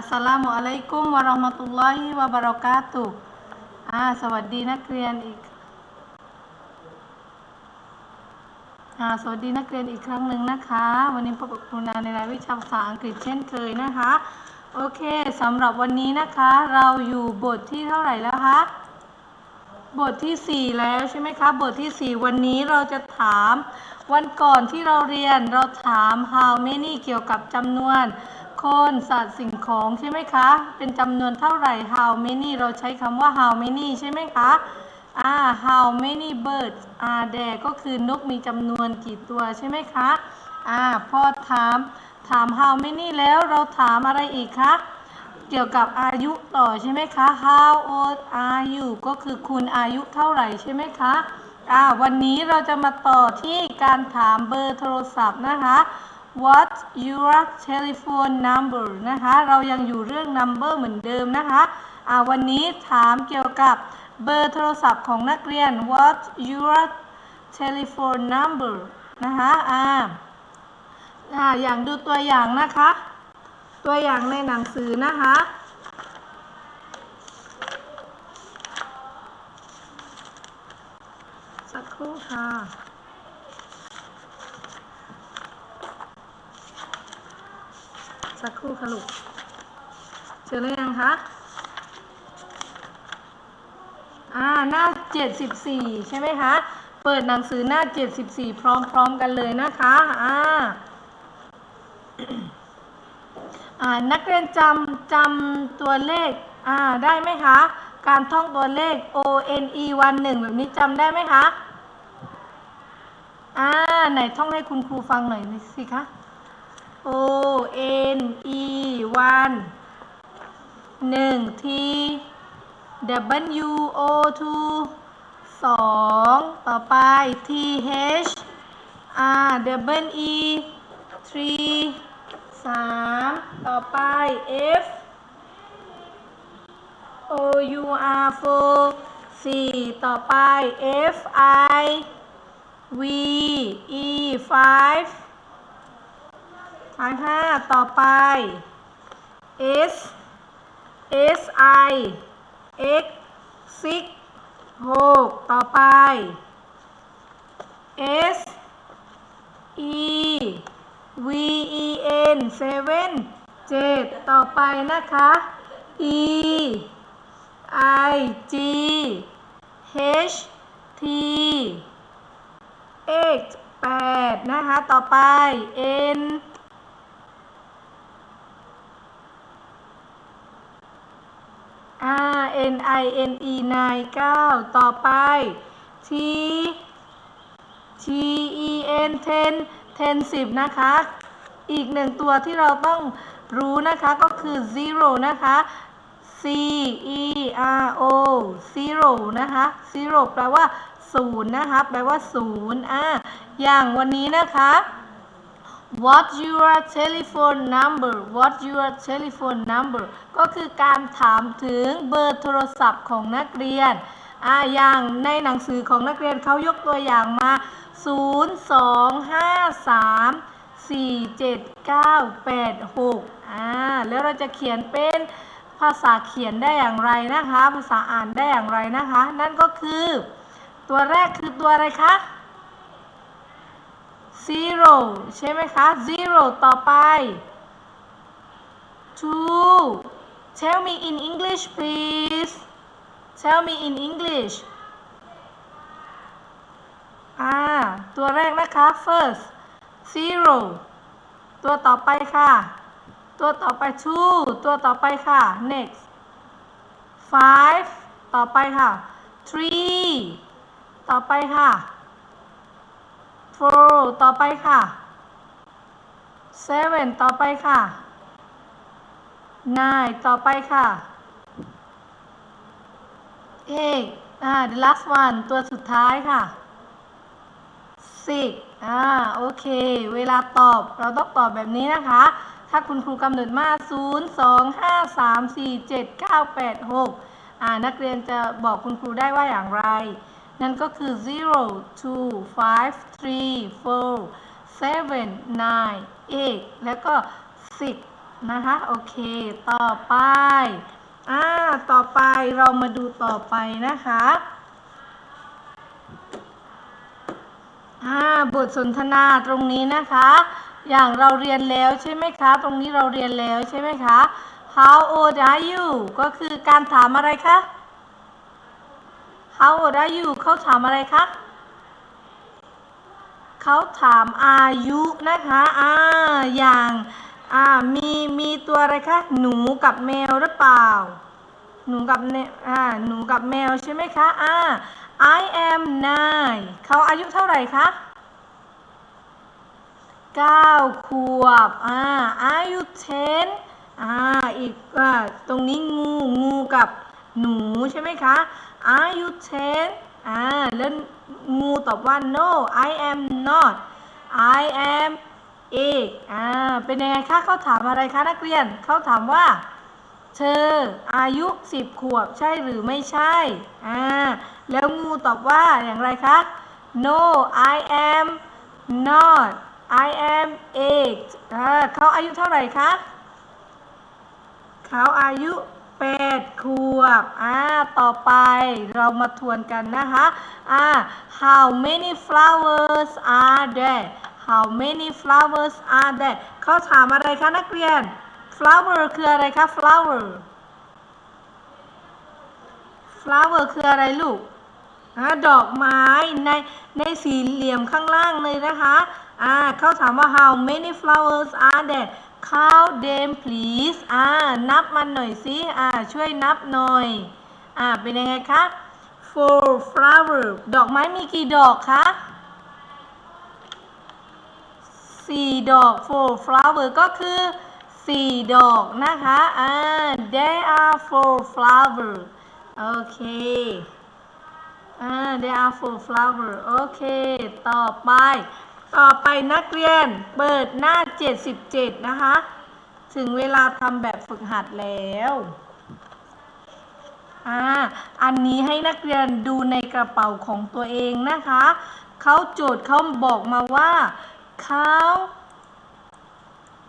อัสสลามุอะลัยกุมวะเราะห์มะตุลลอฮิวะบะเราะกาตุอ่าสวัสดีนักเรียนอีกอ่าสวัสดีนักเรียนอีกครั้งหนึ่งนะคะ วันนี้พบกับครูนาในรายวิชาภาษาอังกฤษเช่นเคยนะคะ โอเคสำหรับวันนี้นะคะ เราอยู่บทที่เท่าไหร่แล้วคะบทที่ 4 แล้วใช่ไหมคะ บทที่ 4 วันนี้เราจะถาม วันก่อนที่เราเรียนเราถาม how many เกี่ยวกับจำนวน คนสัตว์สิ่งของใช่ไหมคะ เป็นจำนวนเท่าไหร่ how many เราใช้คำว่า how many ใช่ไหมคะอ่า how many birds are there ก็คือนกมีจำนวนกี่ตัวใช่ไหมคะอ่าพอถามถาม how many แล้วเราถามอะไรอีกคะ เกี่ยวกับอายุต่อใช่ไหมคะ How old are you ก็คือคุณอายุเท่าไหร่ใช่ไหมคะอ่าวันนี้เราจะมาต่อที่การถามเบอร์โทรศัพท์นะคะ What your telephone number นะคะ เรายังอยู่เรื่อง number เหมือนเดิมนะคะอ่าวันนี้ถามเกี่ยวกับเบอร์โทรศัพท์ของนักเรียน What your telephone number นะคะอ่าอ่าอย่างดูตัวอย่างนะคะ ตัวอย่างในหนังสือนะคะสักครู่ค่ะ สักครู่ค่ะลูกเจอหรือยังคะอ่าหน้า 74 ใช่ไหมคะ เปิดหนังสือหน้า 74 พร้อมๆกันเลยนะคะอ่าอ่านักเรียนจำจำตัวเลขอ่าได้ไหมคะ การท่องตัวเลข O N E วันหนึ่งแบบนี้จำได้ไหมคะอ่าไหนท่องให้คุณครูฟังหน่อยสิคะ O N E วันหนึ่ง T W O two สองต่อไป T H R W E three สามต่อไป F O U R four สี่ต่อไป F I V E five ห้าต่อไป S S I X six หกต่อไป S E V E N seven เจ็ดต่อไปนะคะ E I G H T X แปดนะคะ ต่อไป N R N I N E 9 9ต่อไป T T E N 10 10 10นะคะ อีกหนึ่งตัวที่เราต้องรู้นะคะก็คือ zero นะคะ C E R O zero นะคะ zero แปลว่าศูนย์นะคะ แปลว่าศูนย์อ่าอย่างวันนี้นะคะ What your telephone number What your telephone number ก็คือการถามถึงเบอร์โทรศัพท์ของนักเรียนอ่าอย่างในหนังสือของนักเรียนเขายกตัวอย่างมา 0 2 5 3 4 7 9 8 6อ่าแล้วเราจะเขียนเป็นภาษาเขียนได้อย่างไรนะคะ ภาษาอ่านได้อย่างไรนะคะ นั่นก็คือ ตัวแรกคือตัวอะไรคะ zero ใช่ไหมคะ zero ต่อไป two tell me in English please tell me in English อ่า ตัวแรกนะคะ first zero ตัวต่อไปค่ะ ตัวต่อไป two ตัวต่อไปค่ะ next five ต่อไปค่ะ three ต่อไปค่ะ four ต่อไปค่ะ seven ต่อไปค่ะ nine ต่อไปค่ะ eight อ่า the last one ตัวสุดท้ายค่ะ six อ่า โอเค เวลาตอบเราต้องตอบแบบนี้นะคะ ถ้าคุณครูกำหนดมา 0 2 5 3 4 7 9 8 6อ่า นักเรียนจะบอกคุณครูได้ว่าอย่างไร นั่นก็คือ0 2 5 3 4 7 9 8แล้วก็6นะคะ โอเค ต่อไป อ่า ต่อไปเรามาดูต่อไปนะคะ อ่า บทสนทนาตรงนี้นะคะ อย่างเราเรียนแล้วใช่ไหมคะ ตรงนี้เราเรียนแล้วใช่ไหมคะ How old are you ก็คือการถามอะไรคะ How old are you เขาถามอะไรคะเขาถามอายุนะคะอ่าอย่างอ่ามีมีตัวอะไรคะ หนูกับแมวหรือเปล่า หนูกับเนอ่าหนูกับแมวใช่ไหมคะอ่า I am nine เขาอายุเท่าไหร่คะเก้าขวบอ่า Are you ten อ่าอีกอ่าตรงนี้งูงูกับหนูใช่ไหมคะ Are you ten อ่าแล้วงูตอบว่า no I am not I am eight อ่าเป็นยังไงคะเขาถามอะไรคะนักเรียนเขาถามว่า เธออายุสิบขวบใช่หรือไม่ใช่อ่าแล้วงูตอบว่าอย่างไรคะ no I am not I am eight อ่าเขาอายุเท่าไหร่คะเขาอายุ แปดขวบอ่าต่อไปเรามาทวนกันนะคะอ่า how many flowers are there how many flowers are there เขาถามอะไรคะนักเรียน flower คืออะไรคะ flower flower คืออะไรลูกอดอกไม้ในในสี่เหลี่ยมข้างล่างเลยนะคะอ่าเขาถามว่า how many flowers are there count them please อ่า นับมันหน่อยสิ อ่า ช่วยนับหน่อย อ่า เป็นยังไงคะ four flower ดอกไม้มีกี่ดอกคะสี่ดอก four flower ก็คือสี่ดอกนะคะ อ่า there are four flower โอเค อ่า there are four flower โอเค ต่อไป ต่อไปนักเรียนเปิดหน้า 77 นะคะ ถึงเวลาทำแบบฝึกหัดแล้วอ่าอันนี้ให้นักเรียนดูในกระเป๋าของตัวเองนะคะ เขาโจทย์เขาบอกมาว่าเขา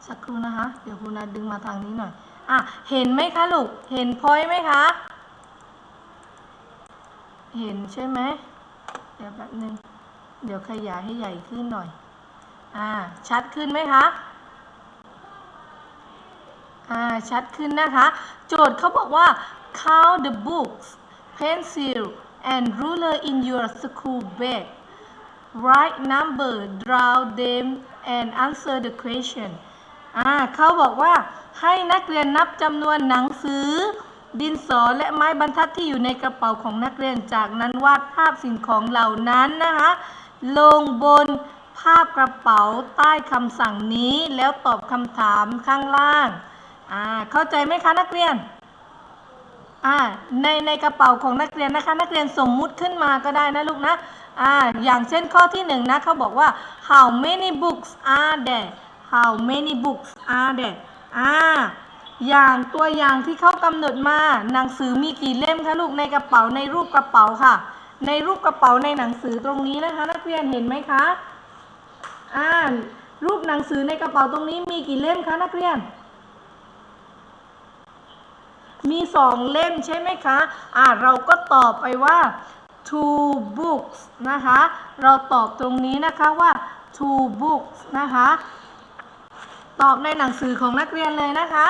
สักครู่นะคะ เดี๋ยวคุณนาดึงมาทางนี้หน่อยอะเห็นไหมคะลูก เห็นพอยไหมคะ เห็นใช่ไหม เดี๋ยวแป๊บนึง เดี๋ยวขยายให้ใหญ่ขึ้นหน่อย อ่า ชัดขึ้นไหมคะ อ่า ชัดขึ้นนะคะ โจทย์เขาบอกว่า count the books pencil and ruler in your school bag write number draw them and answer the question อ่าเขาบอกว่าให้นักเรียนนับจำนวนหนังสือ ดินสอและไม้บรรทัดที่อยู่ในกระเป๋าของนักเรียนจากนั้นวาดภาพสิ่งของเหล่านั้นนะคะ ลงบนภาพกระเป๋าใต้คำสั่งนี้แล้วตอบคำถามข้างล่าง อ่า เข้าใจไหมคะนักเรียน อ่า ในในกระเป๋าของนักเรียนนะคะ นักเรียนสมมุติขึ้นมาก็ได้นะลูกนะ อ่า อย่างเช่นข้อที่หนึ่งนะเขาบอกว่า how many books are there how many books are there อ่า อย่างตัวอย่างที่เขากำหนดมา หนังสือมีกี่เล่มคะลูกในกระเป๋าในรูปกระเป๋าค่ะ ในรูปกระเป๋าในหนังสือตรงนี้นะคะ นักเรียนเห็นไหมคะอ่ารูปหนังสือในกระเป๋าตรงนี้มีกี่เล่มคะนักเรียน มีสองเล่มใช่ไหมคะอ่าเราก็ตอบไปว่า two books นะคะ เราตอบตรงนี้นะคะว่า two books นะคะ ตอบในหนังสือของนักเรียนเลยนะคะ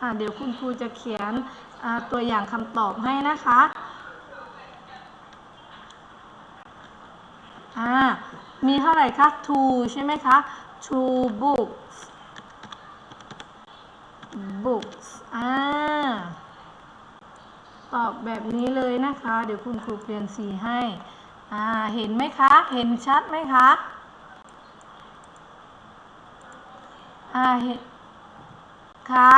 อ่าเดี๋ยวคุณครูจะเขียนตัวอย่างคำตอบให้นะคะ อ่ามีเท่าไหร่คะ two ใช่ไหมคะ two books books อ่า ตอบแบบนี้เลยนะคะ เดี๋ยวคุณครูเปลี่ยนสีให้ อ่า เห็นไหมคะ เห็นชัดไหมคะ อ่า เห็นคะ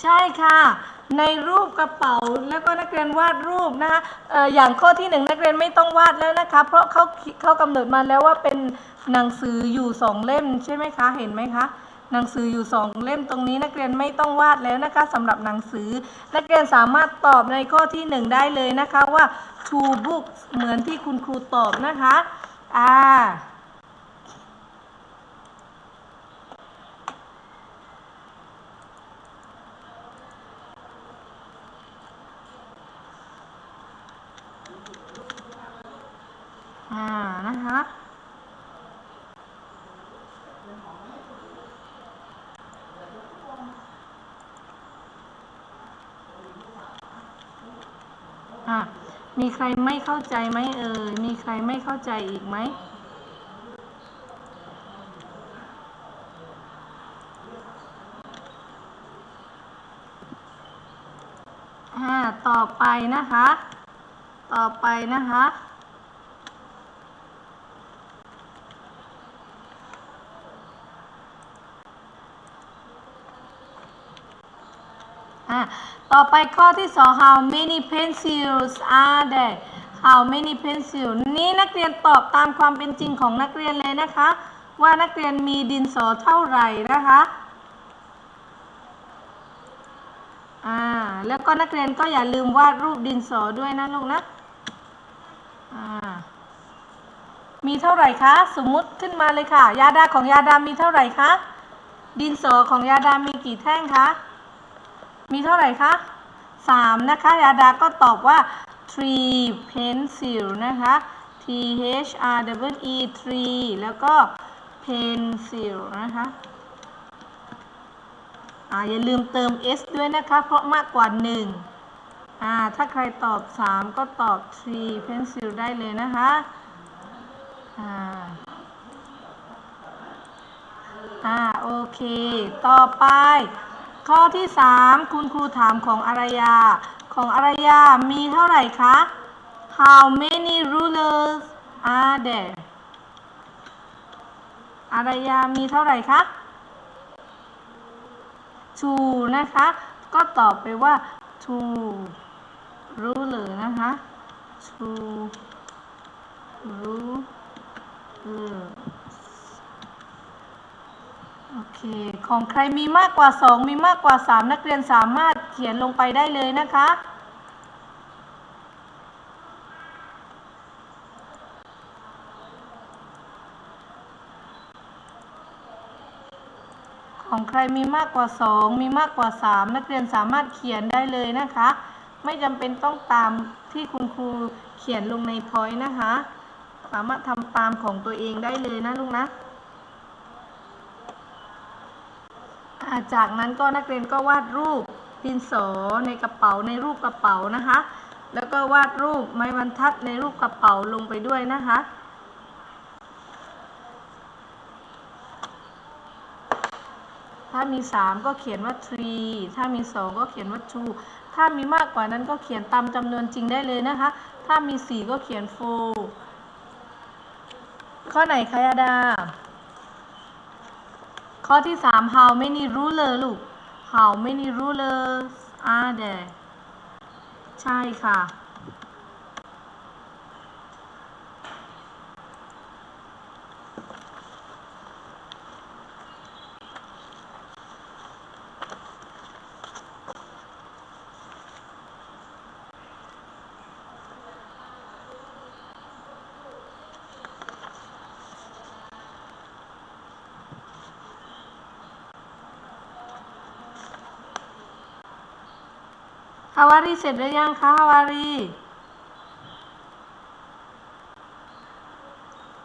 ใช่ค่ะ ในรูปกระเป๋าแล้วก็นักเรียนวาดรูปนะคะอออย่างข้อที่หนึ่งนักเรียนไม่ต้องวาดแล้วนะคะ เพราะเขาเขากำหนดมาแล้วว่าเป็นหนังสืออยู่สองเล่มใช่ไหมคะ เห็นไหมคะหนังสืออยู่สองเล่มตรงนี้นักเรียนไม่ต้องวาดแล้วนะคะสำหรับหนังสือ นักเรียนสามารถตอบในข้อที่หนึ่งได้เลยนะคะว่า two books เหมือนที่คุณครูตอบนะคะอ่า นะคะอะมีใครไม่เข้าใจไหมเอ่ยมีใครไม่เข้าใจอีกไหมอ่าต่อไปนะคะ ต่อไปนะคะ อะ ต่อไปข้อที่สอง how many pencils are there how many pencils นี่นักเรียนตอบตามความเป็นจริงของนักเรียนเลยนะคะ ว่านักเรียนมีดินสอเท่าไหร่นะคะอ่าแล้วก็นักเรียนก็อย่าลืมวาดรูปดินสอด้วยนะลูกนะอ่ามีเท่าไหร่คะ สมมุติขึ้นมาเลยค่ะ ยาดาของยาดามีเท่าไหร่คะดินสอของยาดามีกี่แท่งคะ มีเท่าไหร่คะสามนะคะยาดาก็ตอบว่า three pencil นะคะ T H R W E three แล้วก็ pencil นะคะอ่าอย่าลืมเติม s ด้วยนะคะ เพราะมากกว่า 1อ่าถ้าใครตอบ 3 ก็ตอบ three pencil ได้เลยนะคะอ่าอ่าโอเค ต่อไป ข้อที่ 3 คุณครูถามของอารยา ของอารยา มีเท่าไหร่คะ How many rulers are there อารยา มีเท่าไหร่คะ two นะคะ ก็ตอบไปว่า two ruler นะคะ two ruler โอเค ของใครมีมากกว่า 2 มีมากกว่า 3 นักเรียนสามารถเขียนลงไปได้เลยนะคะ ของใครมีมากกว่า 2 มีมากกว่า 3 นักเรียนสามารถเขียนได้เลยนะคะ ไม่จำเป็นต้องตามที่คุณครูเขียนลงในพอยต์นะคะ สามารถทำตามของตัวเองได้เลยนะลูกนะ อ่า จากนั้นก็นักเรียนก็วาดรูปดินสอในกระเป๋าในรูปกระเป๋านะคะ แล้วก็วาดรูปไม้บรรทัดในรูปกระเป๋าลงไปด้วยนะคะ ถ้ามี 3 ก็เขียนว่า tree ถ้ามี 2 ก็เขียนว่า two ถ้ามีมากกว่านั้นก็เขียนตามจำนวนจริงได้เลยนะคะ ถ้ามี 4 ก็เขียน four ข้อไหนคะยาดา ข้อที่ 3 how many ruler ลูก how many rulers are there ใช่ค่ะาวารีเสร็จหรือยังคะฮาวารี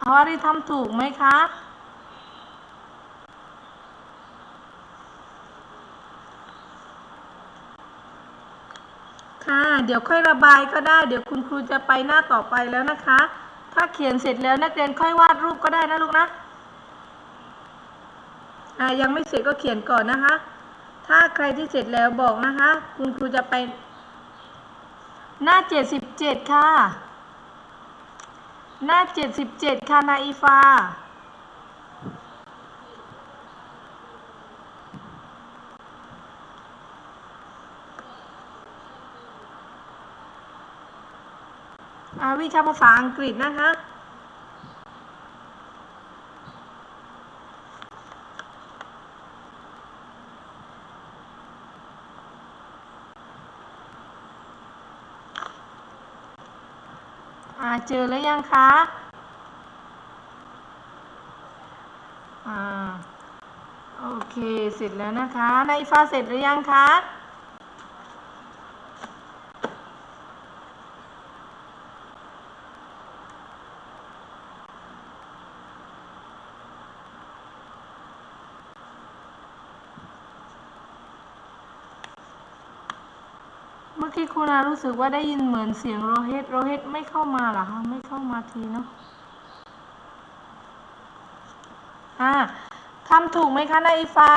ฮาวารีทำถูกไหมคะ ค่ะ เดี๋ยวค่อยระบายก็ได้ เดี๋ยวคุณครูจะไปหน้าต่อไปแล้วนะคะ ถ้าเขียนเสร็จแล้วนักเรียนค่อยวาดรูปก็ได้นะลูกนะ อ่ายังไม่เสร็จก็เขียนก่อนนะคะ ถ้าใครที่เสร็จแล้วบอกนะคะ คุณครูจะไป หน้าเจ็ดสิบเจ็ดค่ะ หน้าเจ็ดสิบเจ็ดค่ะนาอีฟา อาวิชาภาษาอังกฤษนะคะ อ่าเจอแล้วยังคะอ่าโอเคเสร็จแล้วนะคะนายฟ้าเสร็จหรือยังคะ คุณอารู้สึกว่าได้ยินเหมือนเสียงโรเฮตโรเฮตไม่เข้ามาหรอคะไม่เข้ามาทีเนาะอ่าทำถูกไหมคะนายฟ้า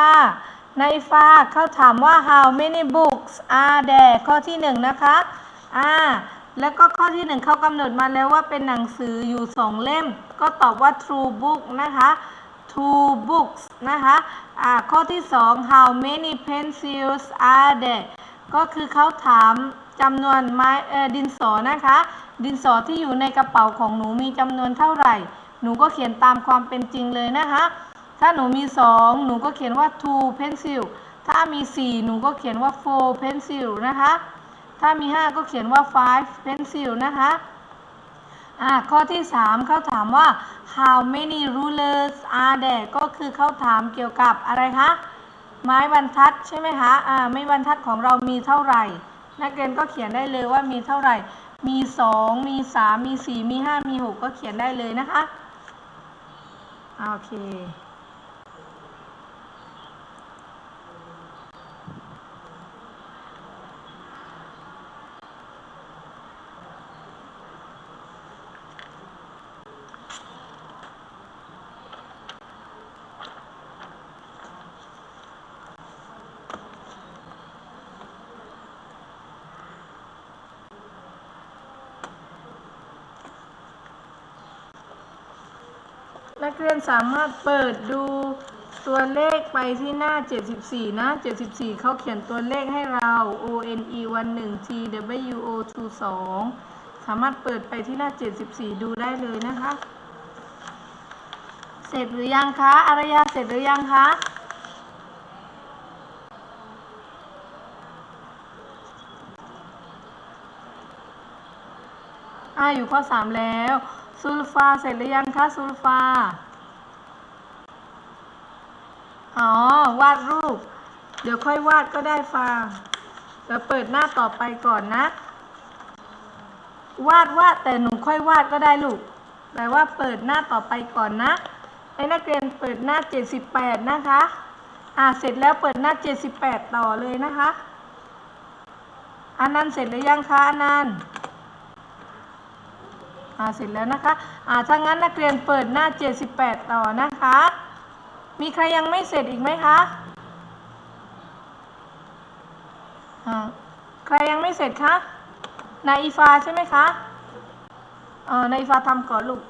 นายฟ้าเขาถามว่า how many books are there ข้อที่หนึ่งนะคะ อ่า แล้วก็ข้อที่หนึ่งเขากำหนดมาแล้วว่าเป็นหนังสืออยู่สองเล่ม ก็ตอบว่า true book นะคะ two books นะคะ อ่า ข้อที่สอง how many pencils are there ก็คือเขาถาม จำนวนไม้ดินสอนะคะ ดินสอที่อยู่ในกระเป๋าของหนูมีจำนวนเท่าไหร่ หนูก็เขียนตามความเป็นจริงเลยนะคะ ถ้าหนูมี 2 หนูก็เขียนว่า two pencil ถ้ามี 4 หนูก็เขียนว่า four pencil นะคะ ถ้ามี 5 ก็เขียนว่า five pencil นะคะอ่าข้อที่ 3 เขาถามว่า how many rulers are there ก็คือเขาถามเกี่ยวกับอะไรคะ ไม้บรรทัดใช่ไหมคะ อ่า ไม้บรรทัดของเรามีเท่าไหร่ นักเรียนก็เขียนได้เลยว่ามีเท่าไหร่ มี 2 มี 3 มี 4 มี 5 มี 6 ก็เขียนได้เลยนะคะ โอเค นักเรียนสามารถเปิดดูตัวเลขไปที่หน้า 74 นะ 74 เขาเขียนตัวเลขให้เรา O N E 1 1 T W O 2 2สามารถเปิดไปที่หน้า 74 ดูได้เลยนะคะ เสร็จหรือยังคะ อารยาเสร็จหรือยังคะ อ่าอยู่ข้อ 3 แล้ว ซูลฟาเสร็จหรือยังคะซูลฟา อ๋อ วาดรูป เดี๋ยวค่อยวาดก็ได้ฟางเดี๋ยวเปิดหน้าต่อไปก่อนนะ วาดวาดแต่หนูค่อยวาดก็ได้ลูก แต่ว่าเปิดหน้าต่อไปก่อนนะให้นักเรียนเปิดหน้า 78 นะคะ อ่า เสร็จแล้วเปิดหน้า 78 ต่อเลยนะคะอันนั้นเสร็จหรือยังคะอันนั้น อ่าเสร็จแล้วนะคะอ่าถ้างั้นนักเรียนเปิดหน้า 78 ต่อนะคะ มีใครยังไม่เสร็จอีกไหมคะอ่าใครยังไม่เสร็จคะนายอีฟาใช่ไหมคะเออนายอีฟาทำก่อนลูก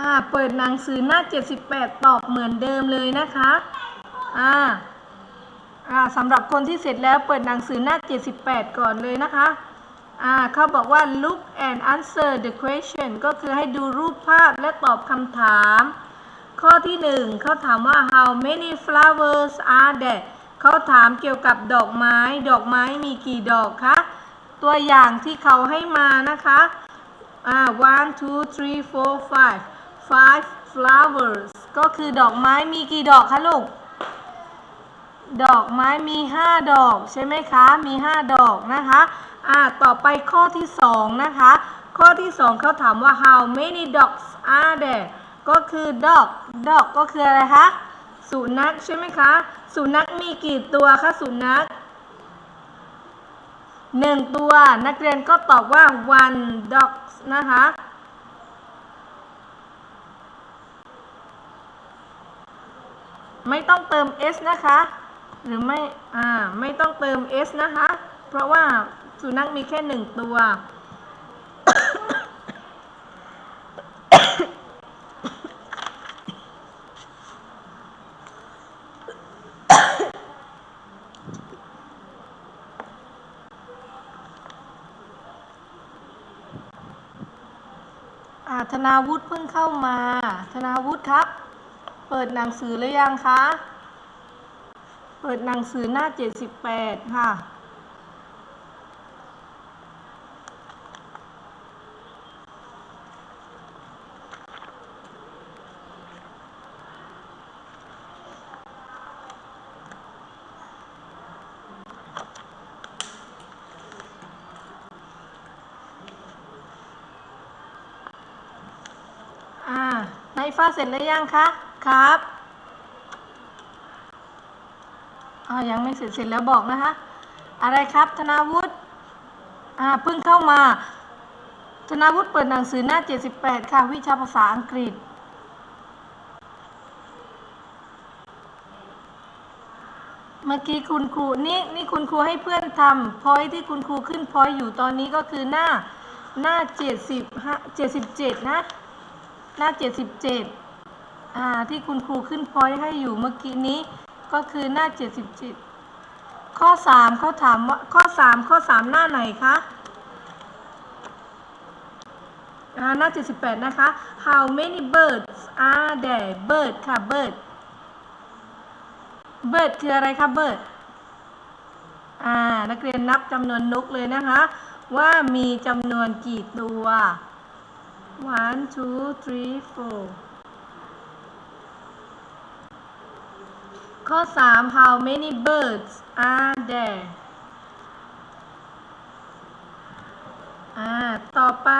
อ่าเปิดหนังสือหน้า 78 ตอบเหมือนเดิมเลยนะคะ อ่าอ่าสำหรับคนที่เสร็จแล้วเปิดหนังสือหน้า 78 ก่อนเลยนะคะอ่าเขาบอกว่า look and answer the question ก็คือให้ดูรูปภาพและตอบคำถาม ข้อที่หนึ่งเขาถามว่า how many flowers are there เขาถามเกี่ยวกับดอกไม้ ดอกไม้มีกี่ดอกคะ ตัวอย่างที่เขาให้มานะคะอ่า one two three four five five flowers ก็คือดอกไม้มีกี่ดอกคะลูก ดอกไม้มี 5 ดอกใช่ไหมคะ มี 5 ดอกนะคะอ่าต่อไปข้อที่ 2 นะคะ ข้อที่ 2เขาถามว่า how many dogs are there ก็คือ dog dog ก็คืออะไรคะ สุนัขใช่ไหมคะ สุนัขมีกี่ตัวคะ สุนัขหนึ่งตัวนักเรียนก็ตอบว่า one dog นะคะ ไม่ต้องเติม s นะคะ หรือไม่อ่าไม่ต้องเติม s นะคะ เพราะว่าสุนัขมีแค่หนึ่งตัวอาธนาวุฒิเพิ่งเข้ามา ธนาวุฒิครับ เปิดหนังสือหรือยังคะ ปิดหนังสือหน้า 78 ค่ะ อ่า ในฟ้าเสร็จแล้วยังคะ ครับ อ่ายังไม่เสร็จเสร็จแล้วบอกนะคะ อะไรครับธนาวุฒิอ่าเพิ่งเข้ามาธนาวุฒิเปิดหนังสือหน้า 78 ค่ะ วิชาภาษาอังกฤษ เมื่อกี้คุณครูนี่นี่คุณครูให้เพื่อนทำพอยที่คุณครูขึ้นพอยอยู่ตอนนี้ก็คือหน้าหน้า 70 77 นะ หน้า 77อ่าที่คุณครูขึ้นพอยให้อยู่เมื่อกี้นี้ ก็คือหน้า 77 ข้อ 3 เขาถามว่าข้อ 3 ข้อ 3 หน้าไหนคะอ่าหน้า 78 นะคะ How many birds are there bird ค่ะ bird bird คืออะไรคะ bird อ่า นักเรียนนับจำนวนนกเลยนะคะ ว่ามีจำนวนกี่ตัว one two three four ข้อ 3 how many birds are there อ่า ต่อไป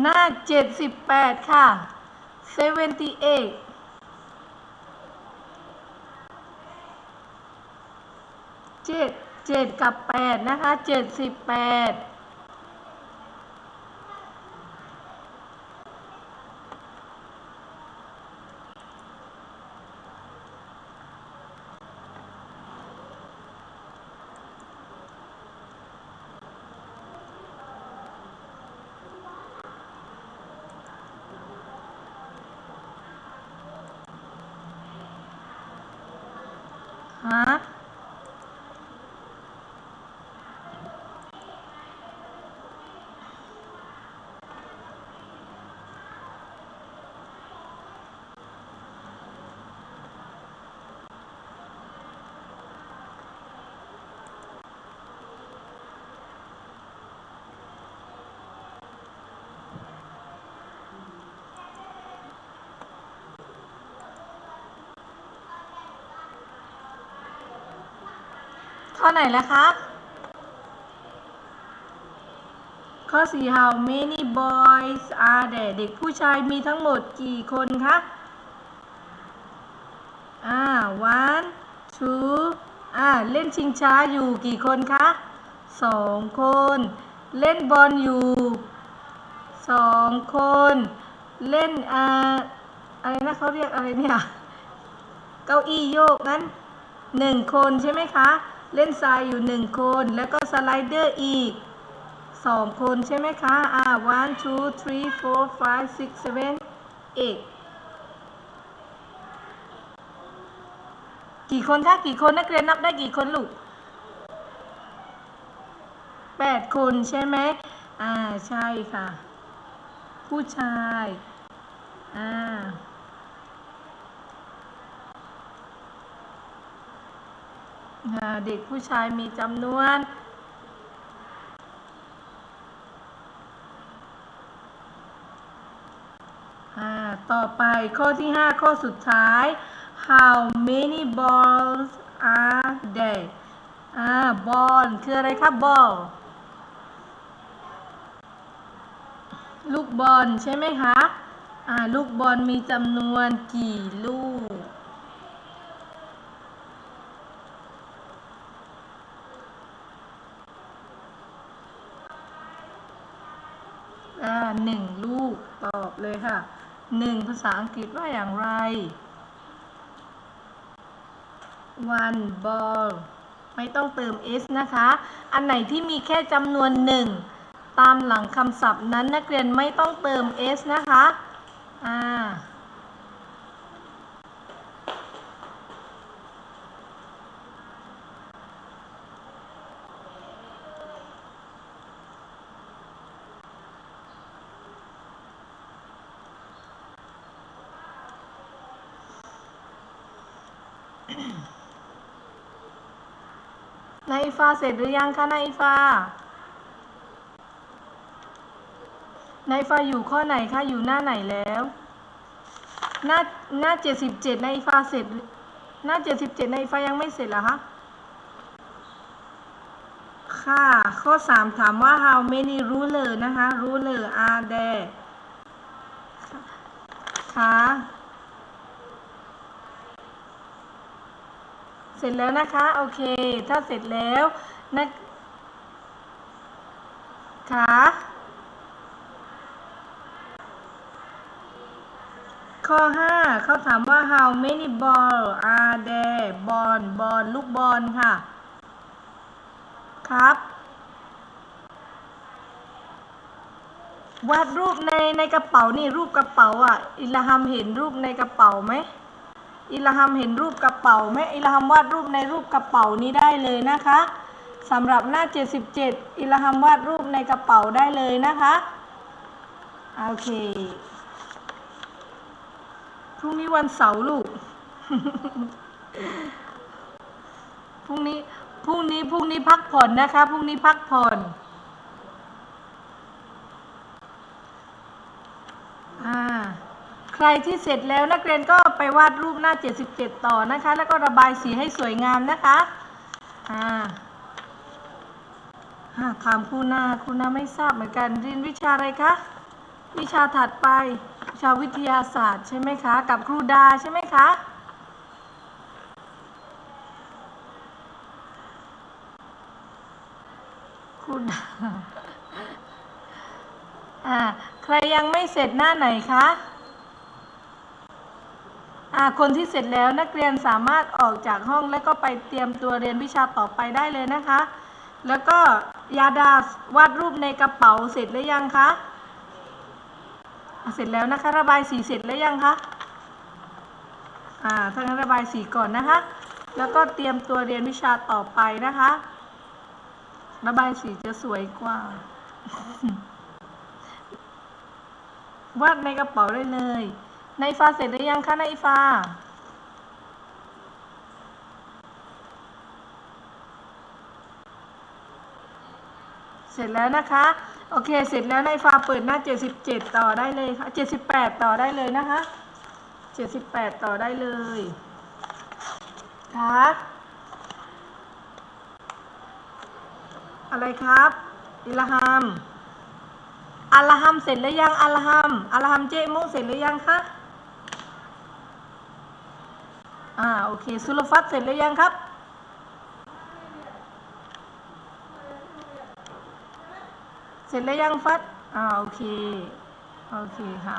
หน้า78ค่ะ78เจ็ดเจ็ดกับแปดนะคะเจ็ดสิบแปดฮะ ข้อไหนแล้วคะ ข้อ4 how many boys are there เด็กผู้ชายมีทั้งหมดกี่คนคะ อ่า one two อ่า เล่นชิงช้าอยู่กี่คนคะสองคน เล่นบอลอยู่สองคน เล่นอ่าอะไรนะเขาเรียกอะไรเนี่ย เก้าอี้โยกนั้นหนึ่งคนใช่ไหมคะ เล่นทรายอยู่หนึ่งคน แล้วก็สไลเดอร์อีกสองคนใช่ไหมคะ อ่า one two three four five six seven eight กี่คนคะกี่คนนักเรียนนับได้กี่คนลูกแปดคนใช่ไหมอ่า ใช่ค่ะ ผู้ชาย อ่า อ่า เด็กผู้ชายมีจำนวนต่อไปข้อที่ 5 ข้อสุดท้าย how many balls are there อ่า ball คืออะไรครับ ball ลูกบอลใช่ไหมคะ อ่า ลูกบอลมีจำนวนกี่ลูก อ่า หนึ่งลูกตอบเลยค่ะหนึ่งภาษาอังกฤษว่าอย่างไร one ball ไม่ต้องเติม s นะคะ อันไหนที่มีแค่จำนวนหนึ่งตามหลังคำศัพท์นั้นนักเรียนไม่ต้องเติม s นะคะ อ่า นายอีฟ้าเสร็จหรือยังคะนายอีฟ้านายอีฟ้าอยู่ข้อไหนคะอยู่หน้าไหนแล้ว หน้าหน้าเจ็ดสิบเจ็ดนายอีฟ้าเสร็จ หน้าเจ็ดสิบเจ็ดนายอีฟ้ายังไม่เสร็จเหรอคะค่ะข้อสามถามว่า how many ruler นะคะ ruler are there ค่ะ เสร็จแล้วนะคะ โอเค ถ้าเสร็จแล้วนะคะข้อ 5 เขาถามว่า how many ball are there ball ball ลูกบอลค่ะ ครับ วาดรูปในในกระเป๋านี่รูปกระเป๋าอะ อิลฮัมเห็นรูปในกระเป๋าไหมอิลฮัมเห็นรูปกระ เป๋าไหมอิลฮัมวาดรูปในรูปกระเป๋านี้ได้เลยนะคะสำหรับหน้า 77 อิลฮัมวาดรูปในกระเป๋าได้เลยนะคะโอเคพรุ่งนี้วันเสาร์ลูกพรุ่งนี้พรุ่งนี้พรุ่งนี้พักผ่อนนะคะพรุ่งนี้พักผ่อนอ่าใครที่เสร็จแล้วนักเรียนก็ ไปวาดรูปหน้า 77 ต่อนะคะ แล้วก็ระบายสีให้สวยงามนะคะอ่าถามครูนาครูนาไม่ทราบเหมือนกันเรียนวิชาอะไรคะวิชาถัดไปวิชาวิทยาศาสตร์ใช่ไหมคะ กับครูดาใช่ไหมคะครูดาอ่าใครยังไม่เสร็จหน้าไหนคะ คนที่เสร็จแล้วนักเรียนสามารถออกจากห้องแล้วก็ไปเตรียมตัวเรียนวิชาต่อไปได้เลยนะคะ แล้วก็ยาดาวาดรูปในกระเป๋าเสร็จหรือยังคะอะเสร็จแล้วนะคะระบายสีเสร็จหรือยังคะอ่าถ้างั้นระบายสีก่อนนะคะ แล้วก็เตรียมตัวเรียนวิชาต่อไปนะคะ ระบายสีจะสวยกว่าวาดในกระเป๋าได้เลย ในฟ้าเสร็จหรือยังคะในฟ้า เสร็จแล้วนะคะ โอเค เสร็จแล้วในฟ้าเปิดหน้า 77 ต่อได้เลยค่ะ 78 ต่อได้เลยนะคะ 78 ต่อได้เลยคะอะไรครับ อิลฮัมอัลลฮัมเสร็จหรือยังอัลลฮัมอัลลฮัมเจมุเสร็จหรือยังคะ อ่าโอเคสุลฟัตเสร็จหรือยังครับ เสร็จแล้วยังฟัดอ่าโอเคโอเคค่ะ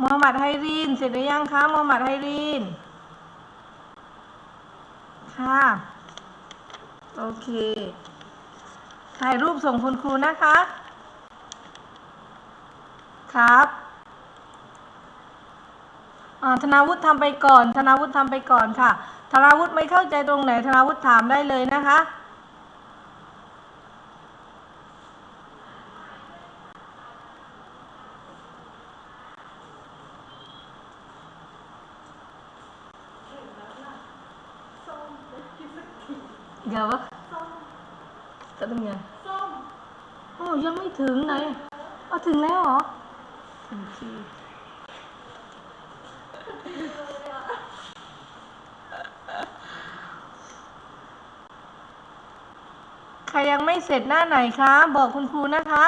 มูฮัมหมัดไฮรีน เสร็จหรือยังคะมูฮัมหมัดไฮรีน ค่ะ โอเค ถ่ายรูปส่งคุณครูนะคะ ครับ ธนาวุฒิทำไปก่อน ธนาวุฒิทำไปก่อนค่ะ ธนาวุฒิไม่เข้าใจตรงไหน ธนาวุฒิถามได้เลยนะคะเดี๋ยววะจะเป็นไงโอ้ยังไม่ถึงไหนเอาถึงแล้วเหรอ ถึงทีใครยังไม่ เสร็จหน้าไหนคะ บอกคุณครูนะคะ